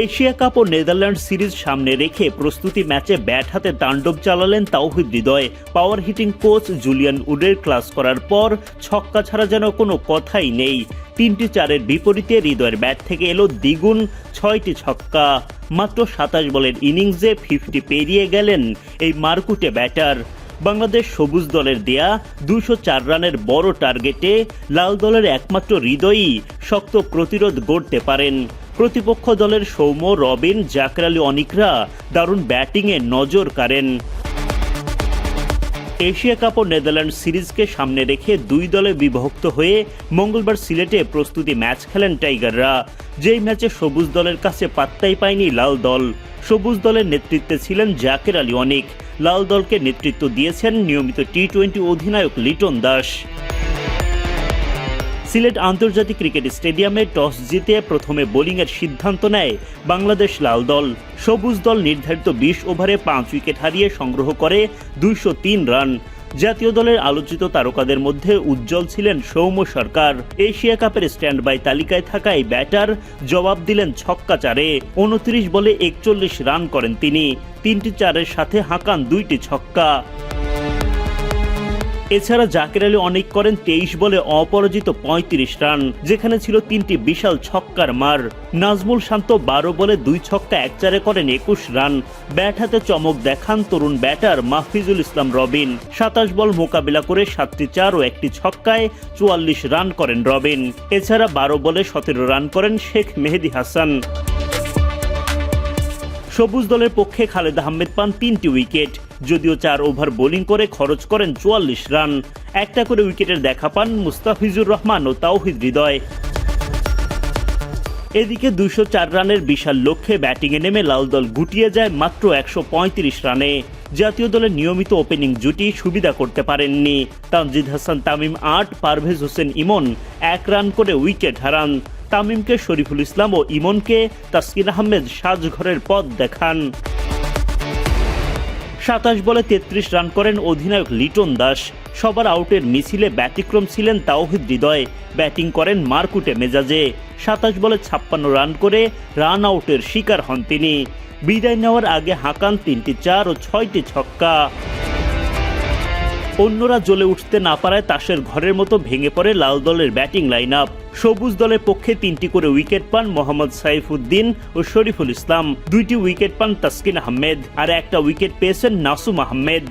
Asia cup ও Netherland series সামনে রেখে প্রস্তুতি ম্যাচে ব্যাট হাতে তাণ্ডব চালালেন Towhid Hridoy. Power hitting coach Julian উডের class করার পর ছক্কা ছাড়া যেন কোনো কথাই নেই। তিনটি চারের বিপরীতে হৃদয়ের ব্যাট থেকে এলো দ্বিগুণ ছয়টি ছক্কা। মাত্র সাতাশ বলের ইনিংসে ফিফটি পেরিয়ে গেলেন এই মারকুটে ব্যাটার। বাংলাদেশ সবুজ দলের দেয়া দুশো চার রানের বড় টার্গেটে লাল দলের একমাত্র হৃদয়ই শক্ত প্রতিরোধ গড়তে পারেন। প্রতিপক্ষ দলের সৌম্য, রবিন, জাকর আলী, অনিকরা দারুণ ব্যাটিংয়ে নজর কাড়েন। এশিয়া কাপ ও নেদারল্যান্ড সিরিজকে সামনে রেখে দুই দলে বিভক্ত হয়ে মঙ্গলবার সিলেটে প্রস্তুতি ম্যাচ খেলেন টাইগাররা। যেই ম্যাচে সবুজ দলের কাছে পাত্তাই পায়নি লাল দল। সবুজ দলের নেতৃত্বে ছিলেন জাকের আলী, অনিক। লাল দলকে নেতৃত্ব দিয়েছেন নিয়মিত টি টোয়েন্টি অধিনায়ক লিটন দাস। সিলেট আন্তর্জাতিক ক্রিকেট স্টেডিয়ামে টস জিতে প্রথমে বোলিংয়ের সিদ্ধান্ত নেয় বাংলাদেশ লাল দল। সবুজ দল নির্ধারিত বিশ ওভারে পাঁচ উইকেট হারিয়ে সংগ্রহ করে দুইশো তিন রান। জাতীয় দলের আলোচিত তারকাদের মধ্যে উজ্জ্বল ছিলেন সৌম্য সরকার। এশিয়া কাপের স্ট্যান্ড বাই তালিকায় থাকা এই ব্যাটার জবাব দিলেন ছক্কা চারে। উনত্রিশ বলে একচল্লিশ রান করেন তিনি। তিনটি চারের সাথে হাঁকান দুইটি ছক্কা। এছাড়া জাকের আলী অনেক করেন তেইশ বলে অপরাজিত পঁয়ত্রিশ রান, যেখানে ছিল তিনটি বিশাল ছক্কার মার। নাজমুল শান্ত বারো বলে দুই ছক্কা এক চারে করেন একুশ রান। ব্যাট হাতে চমক দেখান তরুণ ব্যাটার মাহফিজুল ইসলাম রবিন। সাতাশ বল মোকাবিলা করে সাতটি চার ও একটি ছক্কায় চুয়াল্লিশ রান করেন রবিন। এছাড়া বারো বলে সতেরো রান করেন শেখ মেহেদি হাসান। সবুজ দলের পক্ষে খালেদ আহমেদ পান তিনটি উইকেট। যদিও চার ওভার বোলিং করে খরচ করেন চুয়াল্লিশ রান। একটা করে উইকেটের দেখা পান মুস্তাফিজুর রহমান ও তাওহিদ হৃদয়। এদিকে দুশো চার রানের বিশাল লক্ষ্যে ব্যাটিংয়ে নেমে লাল দল গুটিয়ে যায় মাত্র একশো পঁয়ত্রিশ রানে। জাতীয় দলের নিয়মিত ওপেনিং জুটি সুবিধা করতে পারেননি। তানজিদ হাসান, তামিম আট, পারভেজ হোসেন, ইমন এক রান করে উইকেট হারান। তামিমকে শরীফুল ইসলাম ও ইমনকে তাসকিন আহমেদ সাজঘরের পথ দেখান। সাতাশ বলে তেত্রিশ রান করেন অধিনায়ক লিটন দাস। সবার আউটের মিছিলে ব্যতিক্রম ছিলেন তাওহিদ হৃদয়। ব্যাটিং করেন মারকুটে মেজাজে। সাতাশ বলে ছাপ্পান্ন রান করে রান আউটের শিকার হন তিনি। বিদায় নেওয়ার আগে হাঁকান তিনটি চার ও ছয়টি ছক্কা। অন্যরা জ্বলে উঠতে না পারায় তাসের ঘরের মতো ভেঙে পড়ে লাল দলের ব্যাটিং লাইন আপ সবুজ দলের পক্ষে তিনটি করে উইকেট পান মোহাম্মদ সাইফুদ্দিন ও শরীফুল ইসলাম। দুইটি উইকেট পান তাসকিন আহমেদ। আর একটা উইকেট পেয়েছেন নাসুম আহমেদ।